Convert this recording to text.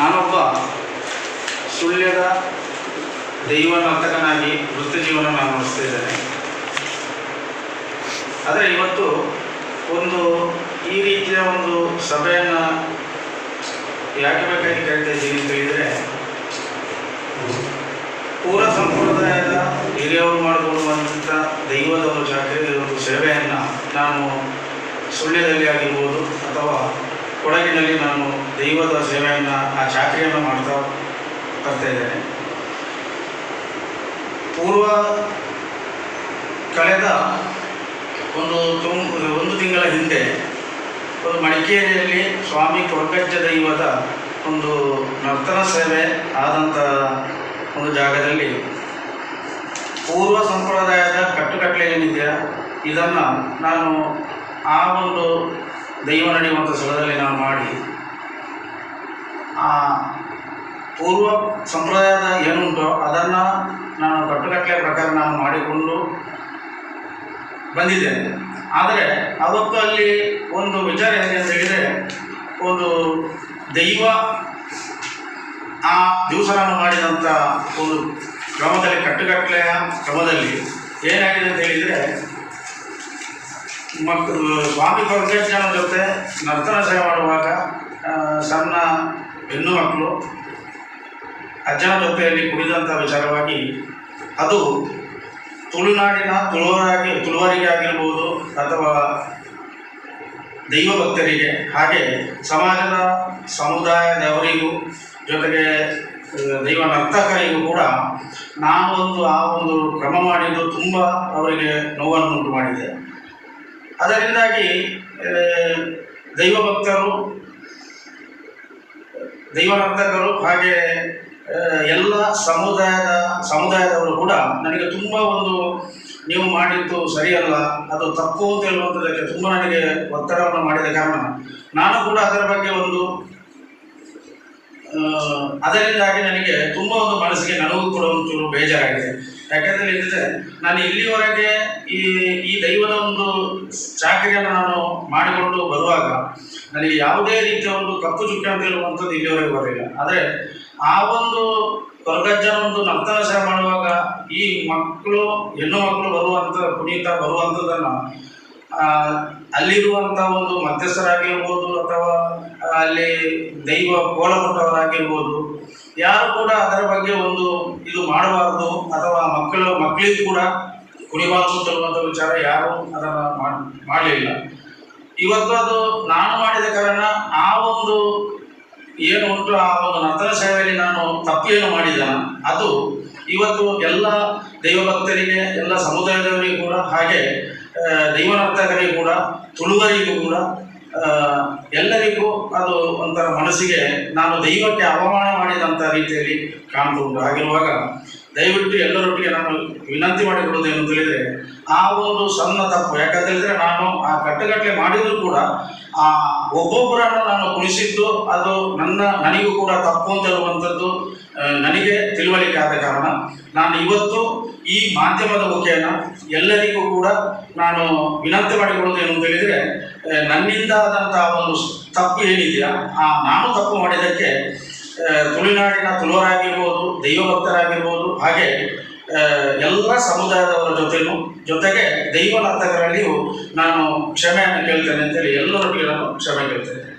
ನಾನೊಬ್ಬ ಸುಳ್ಯದ ದೈವ ನರ್ತಕನಾಗಿ ವೃತ್ತಿ ಜೀವನ ನಾನು ನಡೆಸ್ತಾ ಇದ್ದೇನೆ. ಆದರೆ ಇವತ್ತು ಒಂದು ಈ ರೀತಿಯ ಒಂದು ಸಭೆಯನ್ನು ಯಾಕೆ ಬೇಕಾಗಿ ಕರಿತಾ ಇದ್ದೀನಿ ಅಂತ ಹೇಳಿದರೆ ಪೂರ ಸಂಪ್ರದಾಯದ ಹಿರಿಯವರು ಮಾಡಿಕೊಳ್ಳುವಂಥ ದೈವದ ಒಂದು ಜಾತ್ರೆಯ ಒಂದು ಸೇವೆಯನ್ನು ನಾನು ಸುಳ್ಯದಲ್ಲಿ ಆಗಿರ್ಬೋದು ಅಥವಾ ಕೊಡಗಿನಲ್ಲಿ ನಾನು ದೈವದ ಸೇವೆಯನ್ನು ಆ ಚಾಕರಿಯನ್ನು ಮಾಡ್ತಾ ಬರ್ತಾ ಇದ್ದೇನೆ ಪೂರ್ವ ಕಳೆದ ಒಂದು ತುಂ, ಒಂದು ತಿಂಗಳ ಹಿಂದೆ ಒಂದು ಮಡಿಕೇರಿಯಲ್ಲಿ ಸ್ವಾಮಿ ಕೊರಗಜ್ಜ ದೈವದ ಒಂದು ನರ್ತನ ಸೇವೆ ಆದಂಥ ಒಂದು ಜಾಗದಲ್ಲಿ ಪೂರ್ವ ಸಂಪ್ರದಾಯದ ಕಟ್ಟುಕಟ್ಟಲೆ ಏನಿದೆಯಾ ಇದನ್ನು ನಾನು ಆ ಒಂದು ದೈವ ನಡೆಯುವಂಥ ಸ್ಥಳದಲ್ಲಿ ನಾನು ಮಾಡಿ ಪೂರ್ವ ಸಂಪ್ರದಾಯದ ಏನುಂಟೋ ಅದನ್ನು ನಾನು ಕಟ್ಟುಕಟ್ಟಲೆ ಪ್ರಕಾರ ನಾನು ಮಾಡಿಕೊಂಡು ಬಂದಿದ್ದೇನೆ. ಆದರೆ ಅವತ್ತು ಅಲ್ಲಿ ಒಂದು ವಿಚಾರ ಏನಿದೆ ಅಂತ ಹೇಳಿದರೆ, ಒಂದು ದೈವ ಆ ದಿವಸ ನಾನು ಮಾಡಿದಂಥ ಒಂದು ಕ್ರಮದಲ್ಲಿ, ಕಟ್ಟುಕಟ್ಟಲೆಯ ಕ್ರಮದಲ್ಲಿ ಏನಾಗಿದೆ ಅಂತ ಹೇಳಿದರೆ ಮಕ್ಕಳು ಸ್ವಾಮಿ ಕೊರಗಜ್ಜನ ಜೊತೆ ನರ್ತನ ಸೇವೆ ಮಾಡುವಾಗ ಸಣ್ಣ ಹೆಣ್ಣು ಮಕ್ಕಳು ಅಜ್ಜನ ಜೊತೆಯಲ್ಲಿ ಕುಡಿದಂಥ ವಿಚಾರವಾಗಿ ಅದು ತುಳುನಾಡಿನ ತುಳುವರಾಗಿ ತುಳುವರಿಗೆ ಆಗಿರ್ಬೋದು ಅಥವಾ ದೈವ ಭಕ್ತರಿಗೆ, ಹಾಗೆ ಸಮಾಜದ ಸಮುದಾಯದವರಿಗೂ ಜೊತೆಗೆ ದೈವ ನರ್ತಕರಿಗೂ ಕೂಡ ನಾನು ಒಂದು ಆ ಒಂದು ಕ್ರಮ ಮಾಡಿದ್ದು ತುಂಬ ಅವರಿಗೆ ನೋವನ್ನು ಉಂಟು ಮಾಡಿದೆ. ಅದರಿಂದಾಗಿ ದೈವ ಭಕ್ತರು ದೈವ ನರ್ತಕರು ಹಾಗೆ ಎಲ್ಲ ಸಮುದಾಯದ, ಸಮುದಾಯದವರು ಕೂಡ ನನಗೆ ತುಂಬ ಒಂದು ನೀವು ಮಾಡಿದ್ದು ಸರಿಯಲ್ಲ, ಅದು ತಪ್ಪು ಅಂತ ಹೇಳುವಂಥದ್ದಕ್ಕೆ ತುಂಬ ನನಗೆ ಒತ್ತಡವನ್ನು ಮಾಡಿದ ಕಾರಣ ನಾನು ಕೂಡ ಅದರ ಬಗ್ಗೆ ಒಂದು ಅದರಿಂದಾಗಿ ನನಗೆ ತುಂಬ ಒಂದು ಮನಸ್ಸಿಗೆ ನನಗೂ ಕೂಡ ಒಂಚೂರು ಬೇಜಾರಾಗಿದೆ. ಯಾಕಂದ್ರೆ ಹೇಳಿದರೆ, ನಾನು ಇಲ್ಲಿವರೆಗೆ ಈ ಈ ದೈವದ ಒಂದು ಚಾಕರಿಯನ್ನು ನಾನು ಮಾಡಿಕೊಂಡು ಬರುವಾಗ ನನಗೆ ಯಾವುದೇ ರೀತಿಯ ಒಂದು ಕಪ್ಪು ಚುಕ್ಕೆ ಅಂತ ಹೇಳುವಂಥದ್ದು ಇಲ್ಲಿವರೆಗೆ ಬರಲಿಲ್ಲ. ಆದರೆ ಆ ಒಂದು ಕೊರಗಜ್ಜನ ಒಂದು ನರ್ತನ ಮಾಡುವಾಗ ಈ ಮಕ್ಕಳು, ಹೆಣ್ಣು ಮಕ್ಕಳು ಬರುವಂಥ ಕುಣಿತ ಬರುವಂಥದ್ದನ್ನು ಅಲ್ಲಿರುವಂಥ ಒಂದು ಮಧ್ಯಸ್ಥರಾಗಿರ್ಬೋದು ಅಥವಾ ಅಲ್ಲಿ ದೈವ ಕೋಲಪಟ್ಟವರಾಗಿರ್ಬೋದು ಯಾರು ಕೂಡ ಅದರ ಬಗ್ಗೆ ಒಂದು ಇದು ಮಾಡಬಾರ್ದು ಅಥವಾ ಮಕ್ಕಳು, ಮಕ್ಕಳಿಗೂ ಕೂಡ ಕುಣಿಬಾರ್ದು ಅಂತ ವಿಚಾರ ಯಾರು ಅದನ್ನು ಮಾಡಲಿಲ್ಲ. ಇವತ್ತು ಅದು ನಾನು ಮಾಡಿದ ಕಾರಣ ಆ ಒಂದು ಏನು ಉಂಟು, ಆ ಒಂದು ನರ್ತನ ಶಾಲೆಯಲ್ಲಿ ನಾನು ತಪ್ಪೇನು ಮಾಡಿದ ಅದು ಇವತ್ತು ಎಲ್ಲ ದೈವ ಭಕ್ತರಿಗೆ ಎಲ್ಲ ಸಮುದಾಯದವರಿಗೂ ಕೂಡ, ಹಾಗೆ ದೈವ ಕೂಡ, ತುಳುವರಿಗೂ ಕೂಡ ಎಲ್ಲರಿಗೂ ಅದು ಒಂಥರ ಮನಸ್ಸಿಗೆ ನಾನು ದೈವಕ್ಕೆ ಅವಮಾನ ಮಾಡಿದಂಥ ರೀತಿಯಲ್ಲಿ ಕಾಣ್ತುಂಟು ಹಾಗಿರುವಾಗ ದಯವಿಟ್ಟು ಎಲ್ಲರೊಟ್ಟಿಗೆ ನಾನು ವಿನಂತಿ ಮಾಡಿಕೊಡೋದು ಏನು ಹೇಳಿದರೆ, ಆ ಒಂದು ಸಣ್ಣ ತಪ್ಪು. ಯಾಕಂತ ಹೇಳಿದ್ರೆ ನಾನು ಆ ಕಟ್ಟುಗಟ್ಟಲೆ ಮಾಡಿದರೂ ಕೂಡ, ಆ ಒಬ್ಬೊಬ್ಬರನ್ನು ನಾನು ಕುಣಿಸಿದ್ದು ಅದು ನನ್ನ, ನನಗೂ ಕೂಡ ತಪ್ಪು ಅಂತ ಹೇಳುವಂಥದ್ದು ನನಗೆ ತಿಳುವಳಿಕೆ ಆದ ಕಾರಣ ನಾನು ಇವತ್ತು ಈ ಮಾಧ್ಯಮದ ಮುಖೇನ ಎಲ್ಲರಿಗೂ ಕೂಡ ನಾನು ವಿನಂತಿ ಮಾಡಿಕೊಡೋದು ಅಂತ ಹೇಳಿದರೆ ನನ್ನಿಂದ ಆದಂತಹ ಒಂದು ತಪ್ಪು ಏನಿದೆಯಾ, ಆ, ನಾನು ತಪ್ಪು ಮಾಡಿದ್ದಕ್ಕೆ ತುಳುನಾಡಿನ ತುಳುವರಾಗಿರ್ಬೋದು ದೈವಭಕ್ತರಾಗಿರ್ಬೋದು, ಹಾಗೆ ಎಲ್ಲ ಸಮುದಾಯದವರ ಜೊತೆನೂ ಜೊತೆಗೆ ದೈವ ನಾನು ಕ್ಷಮೆಯನ್ನು ಕೇಳ್ತೇನೆ ಅಂತೇಳಿ ಎಲ್ಲರೊಟ್ಟಿಗೆ ನಾನು ಕ್ಷಮೆ ಕೇಳ್ತೇನೆ.